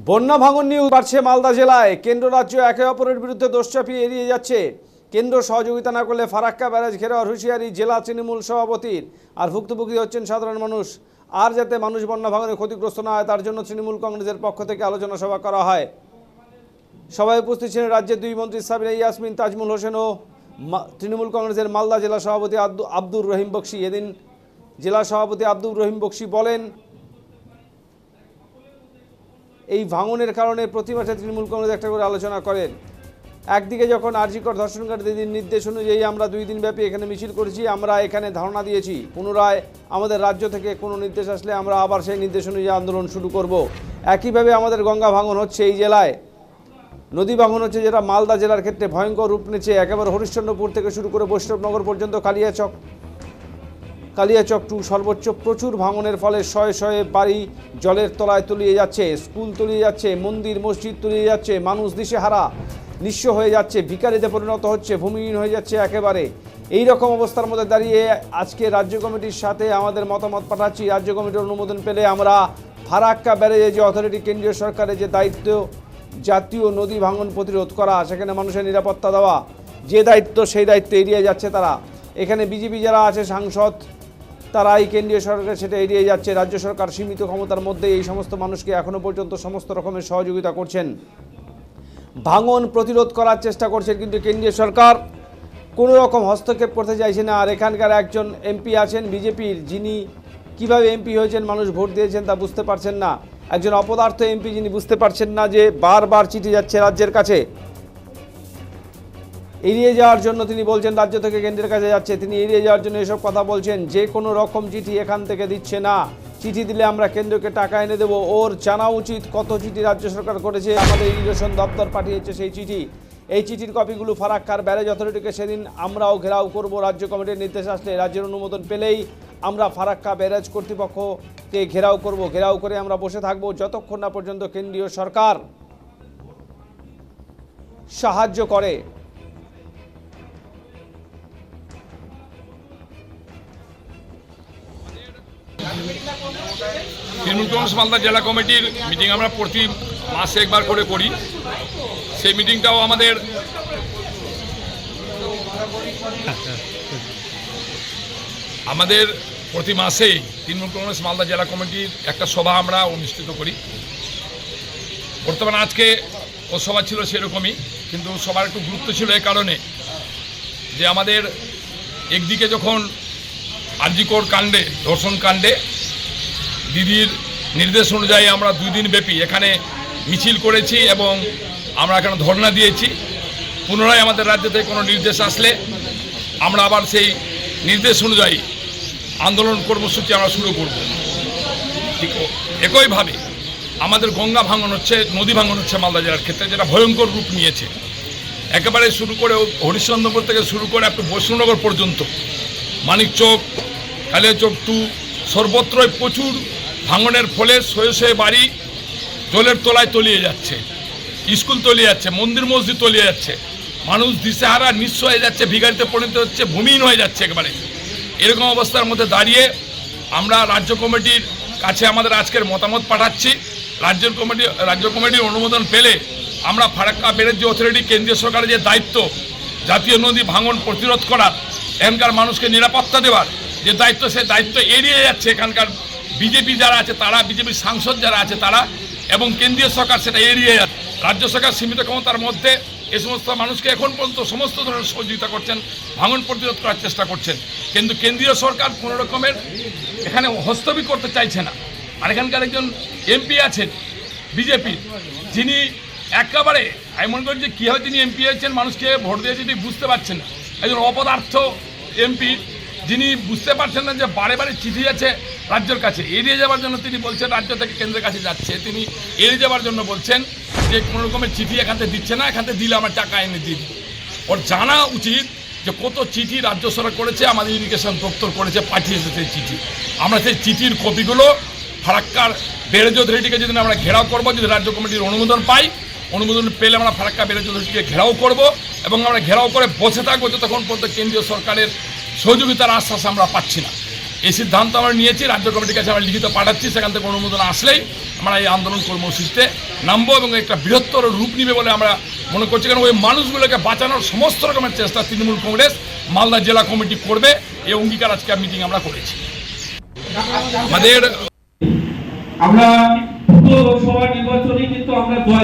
বন্যা ভাঙন নিয়ে বাড়ছে মালদা জেলায়। কেন্দ্র রাজ্য একে অপরের বিরুদ্ধে দোষ চাপিয়ে এড়িয়ে যাচ্ছে। কেন্দ্র সহযোগিতা না করলে ফারাক্কা ব্যারাজ ঘেরাওয়ার হুঁশিয়ারি জেলা তৃণমূল সভাপতির। আর ভুক্তভোগী হচ্ছেন সাধারণ মানুষ। আর যাতে মানুষ বন্যা ভাঙনে ক্ষতিগ্রস্ত না হয়, তার জন্য তৃণমূল কংগ্রেসের পক্ষ থেকে আলোচনা সভা করা হয়। সভায় উপস্থিত ছিলেন রাজ্যের দুই মন্ত্রী সাবিনা ইয়াসমিন, তাজমুল হোসেন ও তৃণমূল কংগ্রেসের মালদা জেলা সভাপতি আব্দু- আব্দুর রহিম বক্সি। এদিন জেলা সভাপতি আব্দুর রহিম বক্সি বলেন এই ভাঙনের কারণে প্রতি মাসে তৃণমূল কংগ্রেস একটা করে আলোচনা করেন। একদিকে যখন আরজিকর ধর্ষণকারীদের নির্দেশ অনুযায়ী আমরা দুই দিন ব্যাপী এখানে মিছিল করেছি, আমরা এখানে ধারণা দিয়েছি, পুনরায় আমাদের রাজ্য থেকে কোনো নির্দেশ আসলে আমরা আবার সেই নির্দেশ অনুযায়ী আন্দোলন শুরু করব। একইভাবে আমাদের গঙ্গা ভাঙন হচ্ছে এই জেলায়। নদী ভাঙন হচ্ছে যেটা মালদা জেলার ক্ষেত্রে ভয়ঙ্কর রূপ নিচ্ছে, একেবারে হরিশ্চন্দ্রপুর থেকে শুরু করে বৈষ্ণবনগর পর্যন্ত, কালিয়াচক কালিয়াচক টু সর্বোচ্চ প্রচুর ভাঙনের ফলে শয়ে শয়ে বাড়ি জলের তলায় তলিয়ে যাচ্ছে, স্কুল তলিয়ে যাচ্ছে, মন্দির, মসজিদ তলিয়ে যাচ্ছে, মানুষ দিশেহারা, নিঃস্ব হয়ে যাচ্ছে ভিকারিতে পরিণত হচ্ছে, ভূমিহীন হয়ে যাচ্ছে একেবারে। এই রকম অবস্থার মধ্যে দাঁড়িয়ে আজকে রাজ্য কমিটির সাথে আমাদের মতামত পাঠাচ্ছি। রাজ্য কমিটির অনুমোদন পেলে আমরা ফারাক্কা ব্যারেজে যে অথরিটি কেন্দ্রীয় সরকারের যে দায়িত্ব, জাতীয় নদী ভাঙন প্রতিরোধ করা, সেখানে মানুষের নিরাপত্তা দেওয়া, যে দায়িত্ব সেই দায়িত্ব এড়িয়ে যাচ্ছে তারা। এখানে বিজেপি যারা আছে, সাংসদ তারা এই কেন্দ্রীয় সরকার সেটা এড়িয়ে যাচ্ছে। রাজ্য সরকার সীমিত ক্ষমতার মধ্যে এই সমস্ত মানুষকে এখনও পর্যন্ত সমস্ত রকমের সহযোগিতা করছেন। ভাঙন প্রতিরোধ করার চেষ্টা করছেন কিন্তু কেন্দ্রীয় সরকার। কোনো রকম হস্তক্ষেপ করতে চাইছে না। আর এখানকার একজন এমপি আছেন, বিজেপির। যিনি কীভাবে এমপি হয়েছেন, মানুষ ভোট দিয়েছেন তা বুঝতে পারছেন না। একজন অপদার্থ এমপি যিনি বুঝতে পারছেন না যে বারবার চিঠি যাচ্ছে রাজ্যের কাছে। এড়িয়ে যাওয়ার জন্য তিনি বলছেন, রাজ্য থেকে কেন্দ্রের কাছে যাচ্ছে। তিনি এড়িয়ে যাওয়ার জন্য এসব কথা বলছেন, যে কোনো রকম চিঠি এখান থেকে দিচ্ছে না। চিঠি দিলে আমরা কেন্দ্রকে টাকা এনে দেবো। ওর জানা উচিত কত চিঠি রাজ্য সরকার করেছে। আমাদের ইরিগেশন দপ্তর পাঠিয়েছে সেই চিঠি। এই চিঠির কপিগুলো ফারাক্কার ব্যারেজ অথরিটিকে সেদিন আমরাও ঘেরাও করব। রাজ্য কমিটির নির্দেশ আসলে রাজ্যের অনুমোদন পেলেই আমরা ফারাক্কা ব্যারেজ কর্তৃপক্ষকে ঘেরাও করব। ঘেরাও করে আমরা বসে থাকব। যতক্ষণ না পর্যন্ত কেন্দ্রীয় সরকার সাহায্য করে। তৃণমূল মালদা জেলা কমিটির মিটিং আমরা প্রতি মাসে একবার করে করি। সেই মিটিংটাও আমাদের আমাদের প্রতি মাসেই তৃণমূল কংগ্রেস মালদা জেলা কমিটির একটা সভা আমরা অনুষ্ঠিত করি। বর্তমানে আজকে ও সভা ছিল সেরকমই, কিন্তু সবার একটু গুরুত্ব ছিল এই কারণে যে আমাদের একদিকে যখন আরজিকর কাণ্ডে, ধর্ষণ কাণ্ডে দিদির নির্দেশ অনুযায়ী আমরা দুই দিন ব্যাপী এখানে মিছিল করেছি এবং আমরা এখানে ধর্ণা দিয়েছি। পুনরায় আমাদের রাজ্য থেকে কোনো নির্দেশ আসলে আমরা আবার সেই নির্দেশ অনুযায়ী আন্দোলন কর্মসূচি আমরা শুরু করব। ঠিক একইভাবে আমাদের গঙ্গা ভাঙন হচ্ছে, নদী ভাঙন হচ্ছে মালদা জেলার ক্ষেত্রে, যেটা ভয়ঙ্কর রূপ নিয়েছে। একেবারে শুরু করে হরিশ্চন্দ্রপুর থেকে শুরু করে একটু বৈষ্ণবনগর পর্যন্ত। মানিকচক, কালিয়াচক টু সর্বত্রই প্রচুর ভাঙনের ফলে শয়ে শয়ে বাড়ি জলের তলায় তলিয়ে যাচ্ছে, স্কুল তলিয়ে যাচ্ছে, মন্দির মসজিদ তলিয়ে যাচ্ছে, মানুষ দিশেহারা, নিঃস্ব হয়ে যাচ্ছে ভিগারিতে পরিণত হচ্ছে, ভূমিহীন হয়ে যাচ্ছে একেবারে। এরকম অবস্থার মধ্যে দাঁড়িয়ে আমরা রাজ্য কমিটির কাছে আমাদের আজকের মতামত পাঠাচ্ছি। রাজ্য কমিটি, রাজ্য কমিটির অনুমোদন পেলে আমরা ফারাক্কা ব্যারেজ যে অথরিটি, কেন্দ্রীয় সরকারের যে দায়িত্ব, জাতীয় নদী ভাঙন প্রতিরোধ করার এখানকার মানুষকে নিরাপত্তা দেওয়ার যে দায়িত্ব, সে দায়িত্ব এড়িয়ে যাচ্ছে এখানকার বিজেপি যারা আছে, তারা বিজেপির সাংসদ যারা আছে, তারা এবং কেন্দ্রীয় সরকার সেটা এড়িয়ে যাচ্ছে। রাজ্য সরকার সীমিত ক্ষমতার মধ্যে এ সমস্ত মানুষকে এখন পর্যন্ত সমস্ত ধরনের সহযোগিতা করছেন, ভাঙন প্রতিরোধ করার চেষ্টা করছেন। কিন্তু কেন্দ্রীয় সরকার কোনো রকমের এখানে হস্তবি করতে চাইছে না। আর এখানকার একজন এমপি আছেন, বিজেপি, যিনি একেবারে, আমি মনে করি যে কীভাবে তিনি এমপি হয়েছেন, মানুষকে ভোট দিয়েছে তিনি বুঝতে পারছেন না। একজন অপদার্থ এমপি যিনি বুঝতে পারছেন না যে বারে বারে চিঠি আছে রাজ্যের কাছে এড়িয়ে যাওয়ার জন্য তিনি বলছেন, রাজ্য থেকে কেন্দ্রের কাছে যাচ্ছে। তিনি এড়িয়ে যাওয়ার জন্য বলছেন যে, কোনো রকমের চিঠি এখান থেকে দিচ্ছে না, এখান থেকে দিলে আমার টাকা এনে দিন। ওর জানা উচিত যে, কত চিঠি রাজ্য সরকার করেছে, আমাদের ইরিগেশন দপ্তর করেছে, পাঠিয়েছে সেই চিঠি। আমরা সেই চিঠির কপিগুলো ফারাক্কার ব্যারেজ অথরিটিকে যদি আমরা ঘেরাও করব যদি রাজ্য কমিটির অনুমোদন পাই, অনুমোদন পেলে আমরা ফারাক্কা অথরিটিকে ঘেরাও করব এবং আমরা ঘেরাও করে বসে থাকব, যতক্ষণ পর্যন্ত কেন্দ্রীয় সরকারের সহযোগিতার আশ্বাস আমরা পাচ্ছি না। এই সিদ্ধান্ত আমরা নিয়েছি, রাজ্য কমিটির কাছে আমরা লিখিত পাঠাচ্ছি, সেখান থেকে অনুমোদন আসলেই আমরা এই আন্দোলন কর্মসূচিতে নামবো এবং একটা বৃহত্তর রূপ নিবে বলে আমরা মনে করছি। কারণ ওই মানুষগুলোকে বাঁচানোর সমস্ত রকমের চেষ্টা তৃণমূল কংগ্রেস, মালদা জেলা কমিটি করবে, এই অঙ্গীকার আজকে মিটিং আমরা করেছি। আমাদের আমরা নির্বাচনে কিন্তু আমরা